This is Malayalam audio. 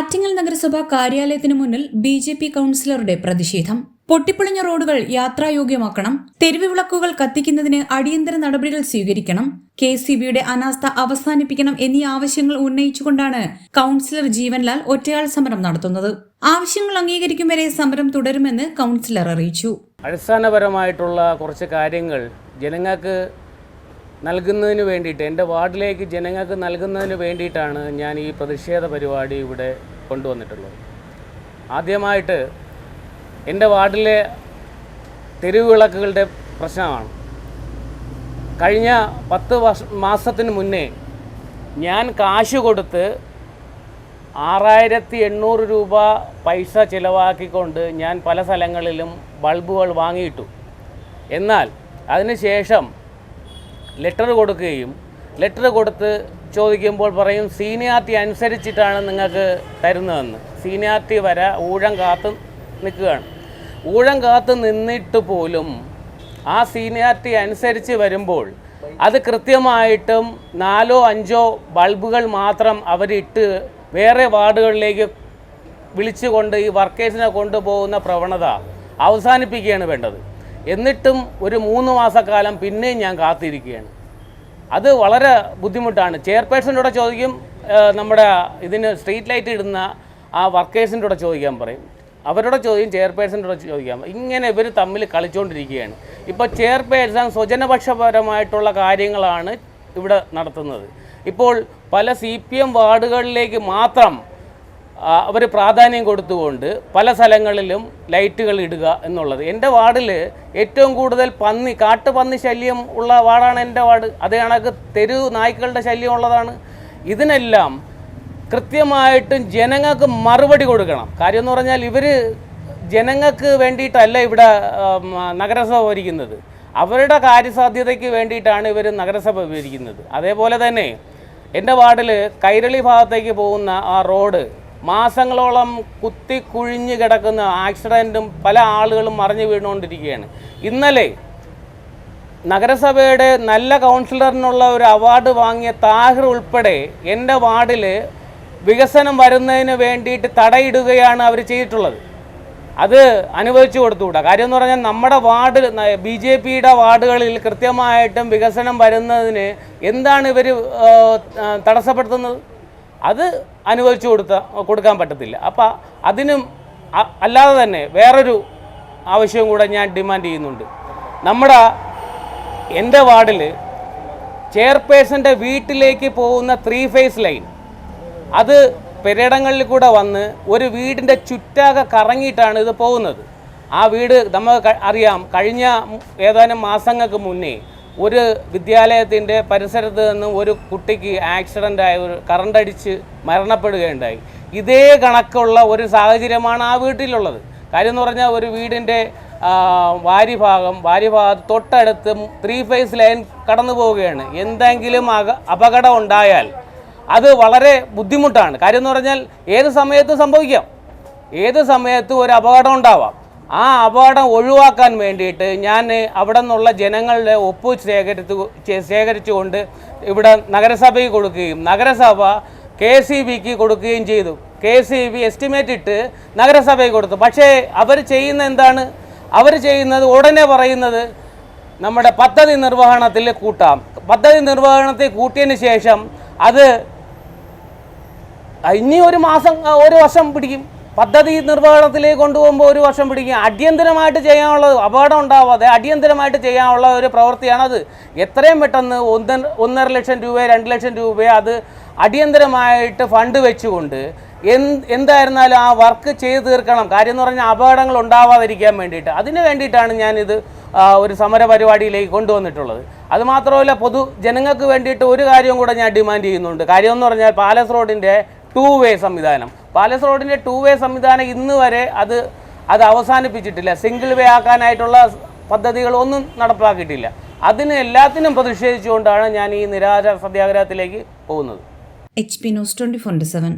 ആറ്റിങ്ങൽ നഗരസഭ കാര്യാലയത്തിന് മുന്നിൽ ബി ജെ പി കൌൺസിലറുടെ പ്രതിഷേധം. പൊട്ടിപ്പൊളിഞ്ഞ റോഡുകൾ യാത്രായോഗ്യമാക്കണം. തെരുവ് വിളക്കുകൾ കത്തിക്കുന്നതിന് അടിയന്തര നടപടികൾ സ്വീകരിക്കണം. കെ സി ബിയുടെ അനാസ്ഥ അവസാനിപ്പിക്കണം എന്നീ ആവശ്യങ്ങൾ ഉന്നയിച്ചുകൊണ്ടാണ് കൌൺസിലർ ജീവൻലാൽ ഒറ്റയാൾ സമരം നടത്തുന്നത്. ആവശ്യങ്ങൾ അംഗീകരിക്കും വരെ സമരം തുടരുമെന്ന് കൌൺസിലർ അറിയിച്ചു. അടിസ്ഥാനപരമായിട്ടുള്ള കുറച്ച് കാര്യങ്ങൾ ജനങ്ങൾക്ക് നൽകുന്നതിന് വേണ്ടിയിട്ട് എന്റെ വാർഡിലേക്ക് ജനങ്ങൾക്ക് നൽകുന്നതിന് വേണ്ടിയിട്ടാണ് ഞാൻ ഈ പ്രതിഷേധ പരിപാടി ഇവിടെ കൊണ്ടുവന്നിട്ടുള്ളത്. ആദ്യമായിട്ട് എന്റെ വാർഡിലെ തെരുവിളക്കുകളുടെ പ്രശ്നമാണ്. കഴിഞ്ഞ പത്ത് വർഷ മാസത്തിന് മുന്നേ ഞാൻ കാശ് കൊടുത്ത് ആറായിരത്തി എണ്ണൂറ് രൂപ പൈസ ചിലവാക്കിക്കൊണ്ട് ഞാൻ പല സ്ഥലങ്ങളിലും ബൾബുകൾ വാങ്ങിയിട്ടു. എന്നാൽ അതിനുശേഷം ലെറ്റർ കൊടുക്കുകയും ലെറ്റർ കൊടുത്ത് ചോദിക്കുമ്പോൾ പറയും സീനിയാരിറ്റി അനുസരിച്ചിട്ടാണ് നിങ്ങൾക്ക് തരുന്നതെന്ന്. സീനിയാരിറ്റി വരെ ഊഴം കാത്ത് നിൽക്കുകയാണ്. ഊഴം കാത്ത് നിന്നിട്ട് പോലും ആ സീനിയാരിറ്റി അനുസരിച്ച് വരുമ്പോൾ അത് കൃത്യമായിട്ടും നാലോ അഞ്ചോ ബൾബുകൾ മാത്രം അവരിട്ട് വേറെ വാർഡുകളിലേക്ക് വിളിച്ചുകൊണ്ട് ഈ വർക്കേഴ്സിനെ കൊണ്ടുപോകുന്ന പ്രവണത അവസാനിപ്പിക്കുകയാണ് വേണ്ടത്. എന്നിട്ടും ഒരു മൂന്ന് മാസക്കാലം പിന്നെയും ഞാൻ കാത്തിരിക്കുകയാണ്. അത് വളരെ ബുദ്ധിമുട്ടാണ്. ചെയർപേഴ്സണിലൂടെ ചോദിക്കും നമ്മുടെ ഇതിന് സ്ട്രീറ്റ് ലൈറ്റ് ഇടുന്ന ആ വർക്കേഴ്സിന്റെ കൂടെ ചോദിക്കാൻ പറയും. അവരോട് ചോദിക്കും ചെയർപേഴ്സന്റെ കൂടെ ചോദിക്കാം ഇങ്ങനെ ഇവർ തമ്മിൽ കളിച്ചുകൊണ്ടിരിക്കുകയാണ് ഇപ്പോൾ ചെയർപേഴ്സൺ സ്വജനപക്ഷപരമായിട്ടുള്ള കാര്യങ്ങളാണ് ഇവിടെ നടത്തുന്നത്. ഇപ്പോൾ പല സി പി എം വാർഡുകളിലേക്ക് മാത്രം അവർ പ്രാധാന്യം കൊടുത്തുകൊണ്ട് പല സ്ഥലങ്ങളിലും ലൈറ്റുകൾ ഇടുക എന്നുള്ളത്. എന്റെ വാർഡിൽ ഏറ്റവും കൂടുതൽ പന്നി കാട്ടുപന്നി ശല്യം ഉള്ള വാർഡാണ് എന്റെ വാർഡ്. അതേ കണക്ക് തെരു നായ്ക്കളുടെ ശല്യം ഉള്ളതാണ്. ഇതിനെല്ലാം കൃത്യമായിട്ടും ജനങ്ങൾക്ക് മറുപടി കൊടുക്കണം. കാര്യം എന്ന് പറഞ്ഞാൽ ഇവർ ജനങ്ങൾക്ക് വേണ്ടിയിട്ടല്ല ഇവിടെ നഗരസഭ ഭരിക്കുന്നത്. അവരുടെ കാര്യസാധ്യതയ്ക്ക് വേണ്ടിയിട്ടാണ് ഇവർ നഗരസഭ ഭരിക്കുന്നത്. അതേപോലെ തന്നെ എന്റെ വാർഡിൽ കൈരളി ഭാഗത്തേക്ക് പോകുന്ന ആ റോഡ് മാസങ്ങളോളം കുത്തി കുഴിഞ്ഞ് കിടക്കുന്ന ആക്സിഡന്റും പല ആളുകളും മറിഞ്ഞു വീണുകൊണ്ടിരിക്കുകയാണ്. ഇന്നലെ നഗരസഭയുടെ നല്ല കൗൺസിലറിനുള്ള ഒരു അവാർഡ് വാങ്ങിയ താഹിർ ഉൾപ്പെടെ എന്റെ വാർഡിൽ വികസനം വരുന്നതിന് വേണ്ടിയിട്ട് തടയിടുകയാണ് അവർ ചെയ്തിട്ടുള്ളത്. അത് അനുവദിച്ചു കൊടുത്തുകൂടാ? കാര്യം എന്ന് പറഞ്ഞാൽ നമ്മുടെ വാർഡ് ബി ജെ പിയുടെ വാർഡുകളിൽ കൃത്യമായിട്ടും വികസനം വരുന്നതിന് എന്താണ് ഇവർ തടസ്സപ്പെടുത്തുന്നത്? അത് അനുവദിച്ചു കൊടുത്ത കൊടുക്കാൻ പറ്റത്തില്ല. അപ്പം അതിനും അല്ലാതെ തന്നെ വേറൊരു ആവശ്യവും കൂടെ ഞാൻ ഡിമാൻഡ് ചെയ്യുന്നുണ്ട്. നമ്മുടെ എന്റെ വാർഡിൽ ചെയർപേഴ്സന്റെ വീട്ടിലേക്ക് പോകുന്ന ത്രീ ഫേസ് ലൈൻ അത് പെരയിടങ്ങളിൽ കൂടെ വന്ന് ഒരു വീടിന്റെ ചുറ്റാകെ കറങ്ങിയിട്ടാണ് ഇത് പോകുന്നത്. ആ വീട് നമുക്ക് അറിയാം കഴിഞ്ഞ ഏതാനും മാസങ്ങൾക്ക് മുന്നേ ഒരു വിദ്യാലയത്തിന്റെ പരിസരത്ത് നിന്ന് ഒരു കുട്ടിക്ക് ആക്സിഡന്റ് ആയ ഒരു കറണ്ടടിച്ച് മരണപ്പെടുകയുണ്ടായി. ഇതേ കണക്കുള്ള ഒരു സാഹചര്യമാണ് ആ വീട്ടിലുള്ളത്. കാര്യം എന്ന് പറഞ്ഞാൽ ഒരു വീടിന്റെ വാരിഭാഗം വാരിഭാഗത്ത് തൊട്ടടുത്ത് ത്രീ ഫേസ് ലൈൻ കടന്നു പോവുകയാണ്. എന്തെങ്കിലും അക അപകടം ഉണ്ടായാൽ അത് വളരെ ബുദ്ധിമുട്ടാണ്. കാര്യം എന്ന് പറഞ്ഞാൽ ഏത് സമയത്തും സംഭവിക്കാം. ഏത് സമയത്തും ഒരു അപകടം ഉണ്ടാവാം. ആ അപകടം ഒഴിവാക്കാൻ വേണ്ടിയിട്ട് ഞാൻ അവിടെ നിന്നുള്ള ജനങ്ങളുടെ ഒപ്പ് ശേഖരിച്ചു ശേഖരിച്ചുകൊണ്ട് ഇവിടെ നഗരസഭയ്ക്ക് കൊടുക്കുകയും നഗരസഭ കെ സി ബിക്ക് കൊടുക്കുകയും ചെയ്തു. കെ സി ബി എസ്റ്റിമേറ്റ് ഇട്ട് നഗരസഭയ്ക്ക് കൊടുത്തു. പക്ഷേ അവർ ചെയ്യുന്ന എന്താണ്? അവർ ചെയ്യുന്നത് ഉടനെ പറയുന്നത് നമ്മുടെ പദ്ധതി നിർവഹണത്തിൽ കൂട്ടാം. പദ്ധതി നിർവഹണത്തിൽ കൂട്ടിയതിന് ശേഷം അത് ഇനി ഒരു മാസം ഒരു വർഷം പിടിക്കും. പദ്ധതി നിർവഹണത്തിലേക്ക് കൊണ്ടുപോകുമ്പോൾ ഒരു വർഷം പിടിക്കും അടിയന്തരമായിട്ട് ചെയ്യാനുള്ള അപകടം ഉണ്ടാവാതെ അടിയന്തരമായിട്ട് ചെയ്യാനുള്ള ഒരു പ്രവൃത്തിയാണത്. എത്രയും പെട്ടെന്ന് ഒന്ന് ഒന്നര ലക്ഷം രൂപ രണ്ട് ലക്ഷം രൂപ അത് അടിയന്തരമായിട്ട് ഫണ്ട് വെച്ചുകൊണ്ട് എന്ത് എന്തായിരുന്നാലും ആ വർക്ക് ചെയ്തു തീർക്കണം. കാര്യം എന്ന് പറഞ്ഞാൽ അപകടങ്ങൾ ഉണ്ടാവാതിരിക്കാൻ വേണ്ടിയിട്ട്. അതിന് വേണ്ടിയിട്ടാണ് ഞാനിത് ഒരു സമര പരിപാടിയിലേക്ക് കൊണ്ടുവന്നിട്ടുള്ളത്. അതുമാത്രമല്ല പൊതു ജനങ്ങൾക്ക് വേണ്ടിയിട്ട് ഒരു കാര്യവും കൂടെ ഞാൻ ഡിമാൻഡ് ചെയ്യുന്നുണ്ട്. കാര്യം എന്ന് പറഞ്ഞാൽ പാലസ് റോഡിന്റെ ടൂ വേ സംവിധാനം. പാലസ് റോഡിന്റെ ടു വേ സംവിധാനം ഇന്ന് വരെ അത് അത് അവസാനിപ്പിച്ചിട്ടില്ല. സിംഗിൾ വേ ആക്കാനായിട്ടുള്ള പദ്ധതികളൊന്നും നടപ്പാക്കിയിട്ടില്ല. അതിന് എല്ലാത്തിനും പ്രതിഷേധിച്ചുകൊണ്ടാണ് ഞാൻ ഈ നിരാഹാര സത്യാഗ്രഹത്തിലേക്ക് പോകുന്നത്. H P news twenty four seven